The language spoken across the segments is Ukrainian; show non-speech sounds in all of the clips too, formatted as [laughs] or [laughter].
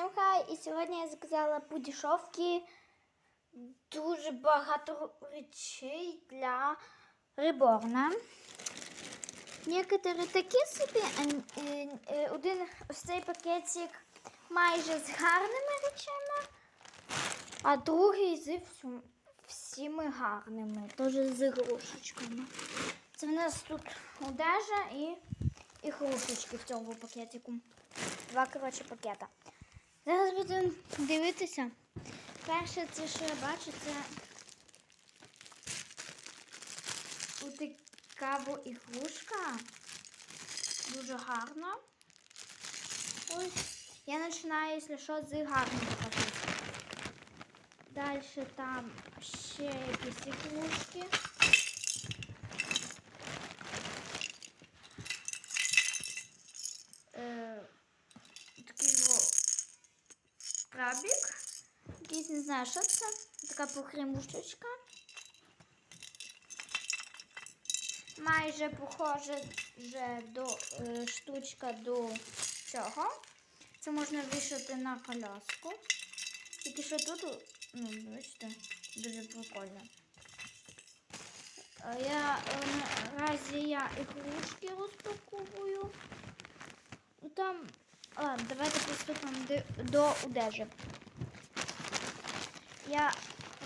Всім хай! І сьогодні я заказала по дешевці дуже багато речей для реборна. Некоторі такі собі, е, е, один ось цей пакетик майже з гарними речами, а другий з всіми гарними, теж з ігрушечками. Це в нас тут одежа і ігрушечки в цьому пакетику. Два, коротше, пакета. Зараз будемо дивитися. Перше, це, що я бачу, це така во ігрушка. Дуже гарна. Ось. Я починаю, якщо що, з гарного пакету. Далі там ще якісь ігрушки. Знаю, що це. Така похремушечка. Майже похоже вже до е, штучка до цього. Це можна вішати на коляску. Тільки що тут, ну, бачите, дуже прикольно. Я е, наразі я ігрушки розпаковую. Там. А, давайте приступимо до одежі. Я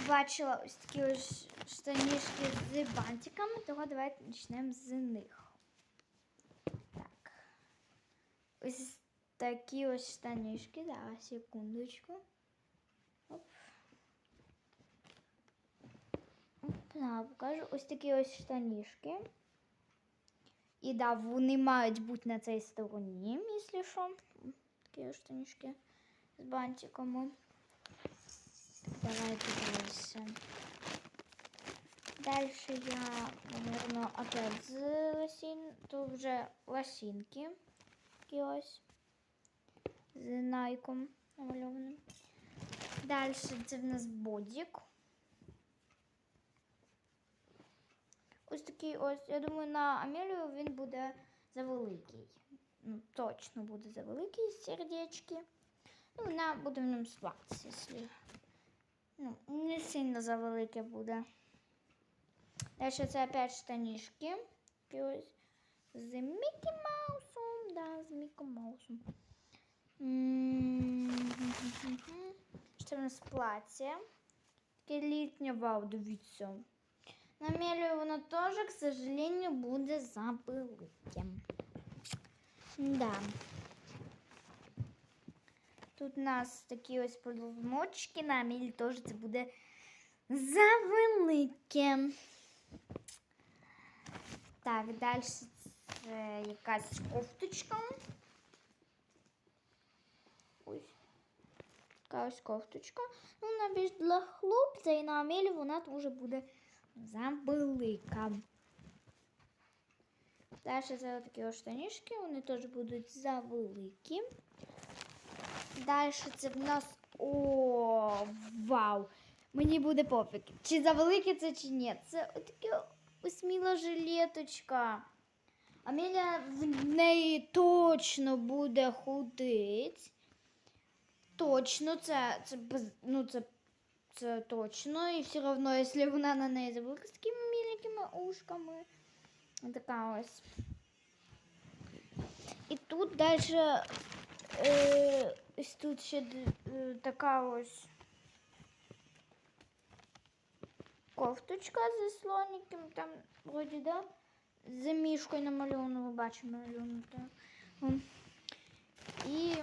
бачила ось такі ось штанішки з бантиками, того давайте почнемо з них. Так. Ось такі ось штанішки. Зараз, секундочку. Оп, да, покажу. Ось такі ось штанішки. І да, вони мають бути на цій стороні, якщо що. Такі ось штанішки з бантиками. Давайте дивимося. Дальше я, наверное, опять з лосін. Тут вже лосінки. Такі ось. З найком намальованим. Далі це в нас бодік. Ось такий ось. Я думаю, на Амелію він буде завеликий. Ну, точно буде завеликий сердечки. Ну, вона буде в ньому спатися, якщо. Ну, не сильно завелике буде. Далі це опять штанішки. З Мікі Маусом. Да, з Мікі Маусом. Що в нас плаття? Таке літнє вау, дивіться. На Мелію воно теж, к сожалению, буде завеликим. Да. Тут у нас такі ось полумочки, на Амілі теж це буде завелике. Так, далі це якась кофточка. Ось. Така ось кофточка. Ну, вона більш для хлопця, і на Амелі вона теж буде завелика. Далі це такі ось штанішки, вони теж будуть завеликі. Далі це в нас. О, вау! Мені буде пофіг. Чи завелике це, чи ні. Це таке осміла жилеточка. Амелія в неї точно буде худить. Точно, це, це, ну, це, це точно. І все одно, якщо вона на неї завелика з такими міленькими ушками. Така ось. І тут далі Е, тут ще е, така ось кофточка зі слоником, там вроді, да? З мішкою намальовано, ви бачимо намальовано. І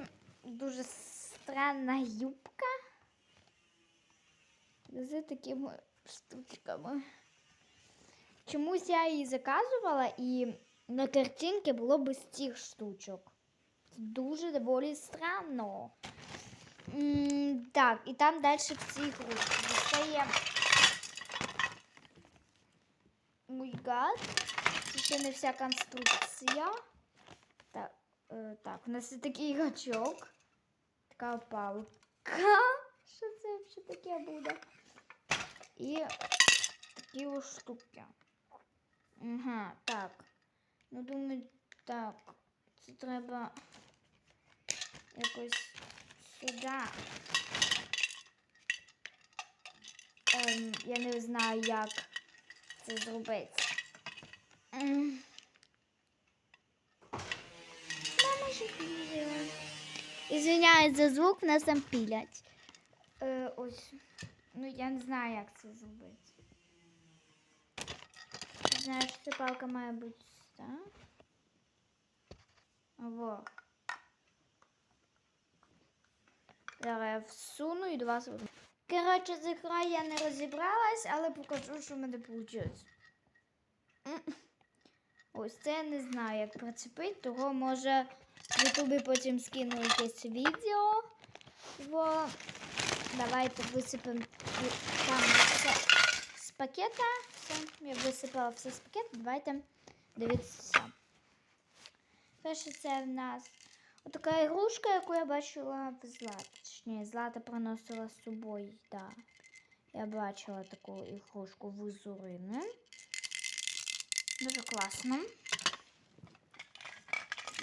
дуже странна юбка з такими штучками. Чомусь я її заказувала і на картинці було без цих штучок. Дуже доволі странно. М, так, і там далі в цій групі достає. Мой гад. Це ще не вся конструкція. Так, е, так, у нас є такий гачок. Така палка. Що це взагалі таке буде? І такі ось штуки. Ага, так. Ну, думаю, так. Це треба якось сюди. Ем, я не знаю, як це зробити. М. Мама ж піє. Ізвиняюсь за звук, нас там пілять. Е, ось. Ну, я не знаю, як це зробити. Знаєш, ця палка має бути так. Во. Зараз я всуну і до вас верну. Коротше, з ігрою я не розібралась, але покажу, що в мене вийшло. Ось це я не знаю, як прицепити, того може в Ютубі потім скину якесь відео. Во. Давайте висипемо там все з пакета. Все, я висипала все з пакета. Давайте дивитися. Перше це в нас отака ігрушка, яку я бачила в Златі. Точніше, Злата приносила з собою. Да. Я бачила таку ігрушку в Зорини. Дуже класно.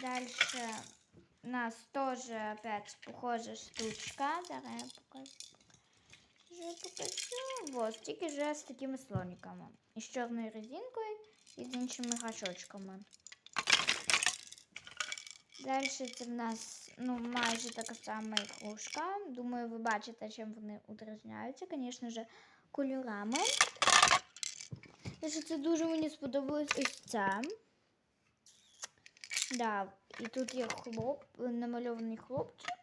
Дальше у нас тоже опять похожа штучка. Давай я покажу. Покажу. Вот, тільки вже з такими слониками. І з чорною резинкою і з іншими гачочками. Далі це в нас ну, майже така сама ігрушка. Думаю, ви бачите, чим вони відрізняються. Звісно ж, кольорами. Те, це дуже мені сподобалось ось це. Да, і тут є хлоп, намальований хлопчик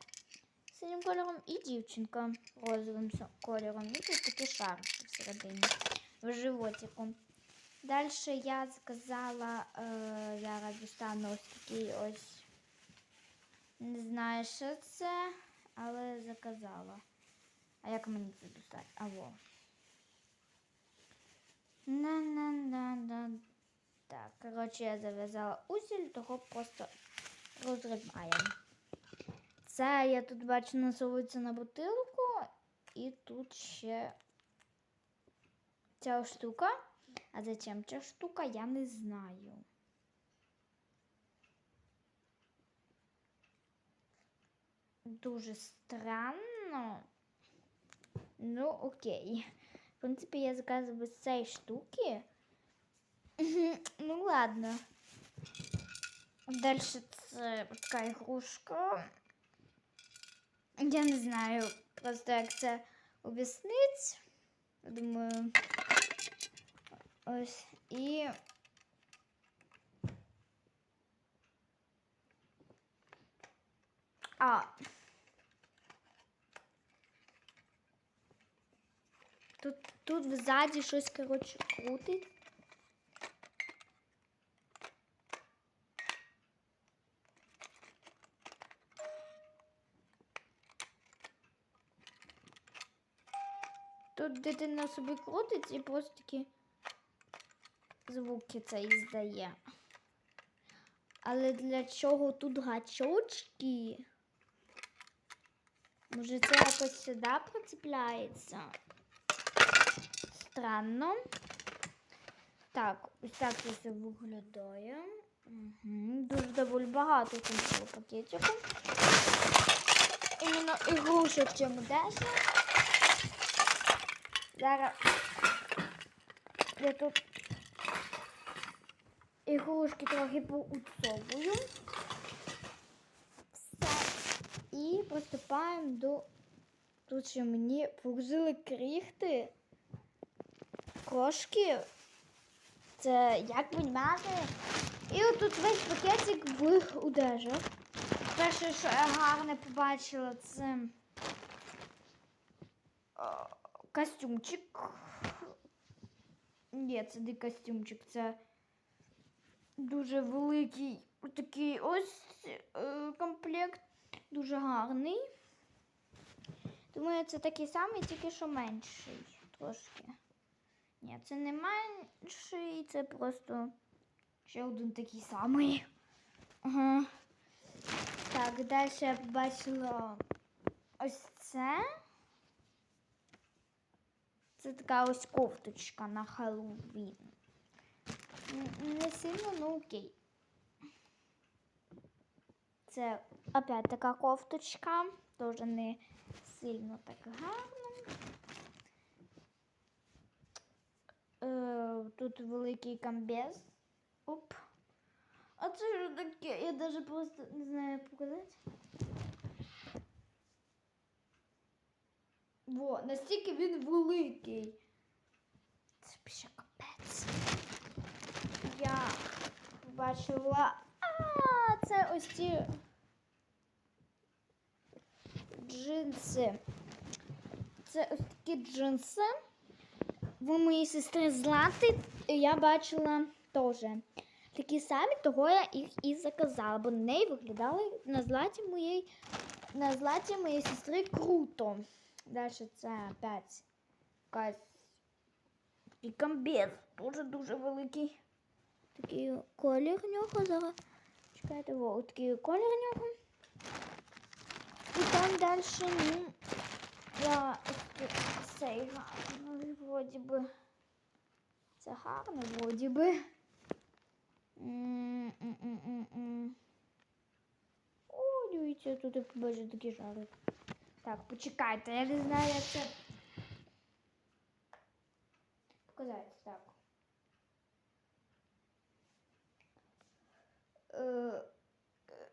синім кольором і дівчинка розовим кольором. І тут такий шар всередині в животику. Далі я заказала, е, зараз достану ось такий ось. Не знаю, що це, але заказала. А як мені це достати? Алло. На-на-на-на. Так, коротше, я зав'язала узіль, того просто розриваємо. Це я тут бачу насовується на бутилку, і тут ще ця штука. А зачем ця штука, я не знаю. Дуже странно. Ну, окей. В принципі, я без цієї штуки. Ну, ладно. Далі це така ігрушка. Я не знаю просто, як це об'яснити. Думаю. Ось. І. А. Тут, взаді щось, коротше, крутить. Тут дитина собі крутить і просто такі звуки це здає. Але для чого тут гачочки? Може це якось сюди прицепляється? Странно. Так, ось так це все виглядає. Угу. Дуже доволі багато там цього пакетику. Іменно ігрушок чим дешево. Зараз я тут ігрушки трохи поутсовую. Все. І приступаємо до. Тут ще мені погрузили кріхти. Крошки. Це як понімати. І отут весь пакетик в одежах. Перше, що я гарне побачила, це костюмчик. Ні, це не костюмчик, це дуже великий такий ось е, комплект. Дуже гарний. Думаю, це такий самий, тільки що менший трошки. Ні, це не менший, це просто ще один такий самий. Ага. Так, далі я побачила ось це. Це така ось кофточка на Хеллоуін. Не сильно, ну окей. Це опять така кофточка. теж не сильно так гарно. Е, тут великий комбез. Оп. А це що таке? Я даже просто не знаю показати. Во, настільки він великий. Це ще капець. Я бачила. А, це ось ці джинси. Це ось такі джинси. В моїй сестри Злати я бачила теж. Такі самі, того я їх і заказала, бо на неї виглядали на златі моєї, на златі моєї сестри круто. Далі це опять якась такий комбез, дуже дуже великий. Такий колір нього зараз. Чекайте, во, такий колір нього. І там далі, ну, я цей гарний, вроді би. Це гарно, вроді би. М-м-м-м-м. О, дивіться, тут як бачу такі жари. Так, почекайте, я не знаю, як це. Показати, так. Е, е,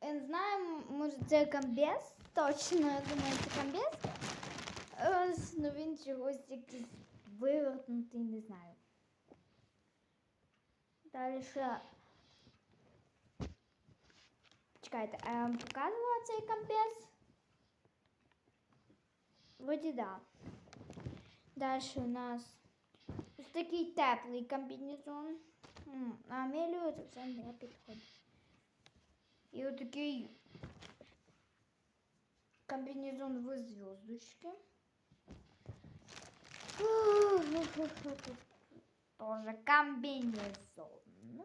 Я не знаю, може це комбез? Точно, я думаю, це комбез. Е, Ну він чогось якийсь вивернутий, не знаю. Далі ще. Чекайте, а я вам показувала цей комбез? Вроді да. Далі у нас ось такий теплий комбінезон. М, На Амелію це все не підходить. І отакий комбінезон в зв'язочки. [laughs] Тоже комбінезон.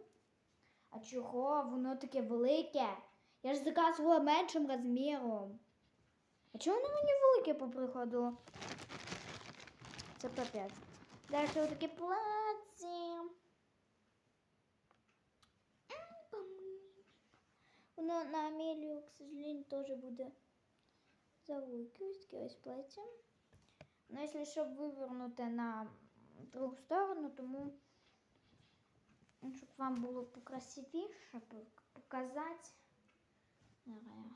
А чого воно таке велике? Я ж заказувала меншим розміром. А чого воно мені велике поприходило? Це капець. Далі отаке плаття. Воно на Амелію, к сожалению, теж буде завелике. Ось таке ось плаття. Ну, якщо щоб вивернути на другу сторону, тому ну, щоб вам було покрасивіше пок- показати. Давай.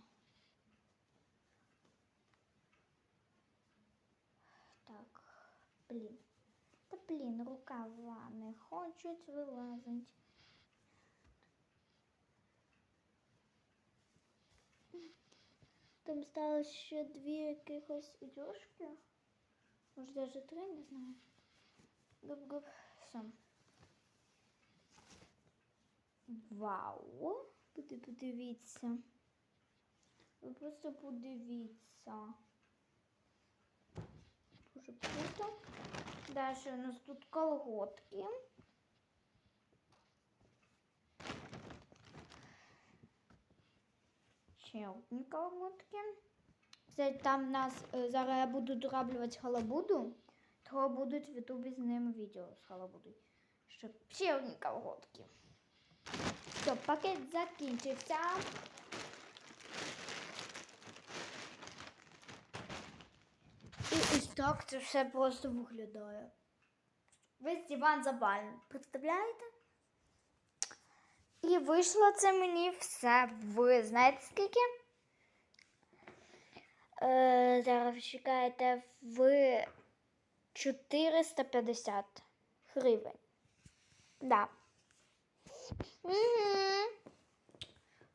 Так, блін. Та блін, рукава не хочуть вилазить. Там сталося ще дві якихось одежки. Може даже три, не знаю. Гуп-гуп. Все. Вау! Подивіться. Ви просто подивіться. Дуже круто. Далі у нас тут колготки. Ще одні колготки. Це там нас е, зараз я буду дораблювати халабуду, то будуть в ютубі з ними відео з халабудою. Щоб ще одні колготки. Все, пакет закінчився. І ось так це все просто виглядає. Весь диван завалений. Представляєте? І вийшло це мені все в знаєте скільки? Е, зараз чекайте в 450 гривень. Да. Угу.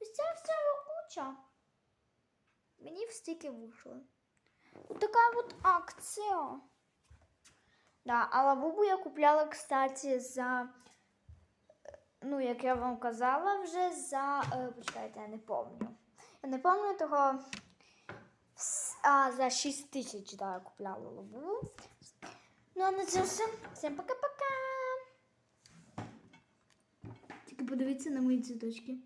Ось ця вся куча. Мені в стільки вийшло. Ось така от акція. Да, а лавубу я купляла, кстати, за. Ну, як я вам казала, вже за. Е, почекайте, я не пам'ятаю. Я не пам'ятаю того. А, за 6 тисяч, да, купляла лавубу. Ну, а на це все. Всім пока-пока. Тільки подивіться на мої цвіточки.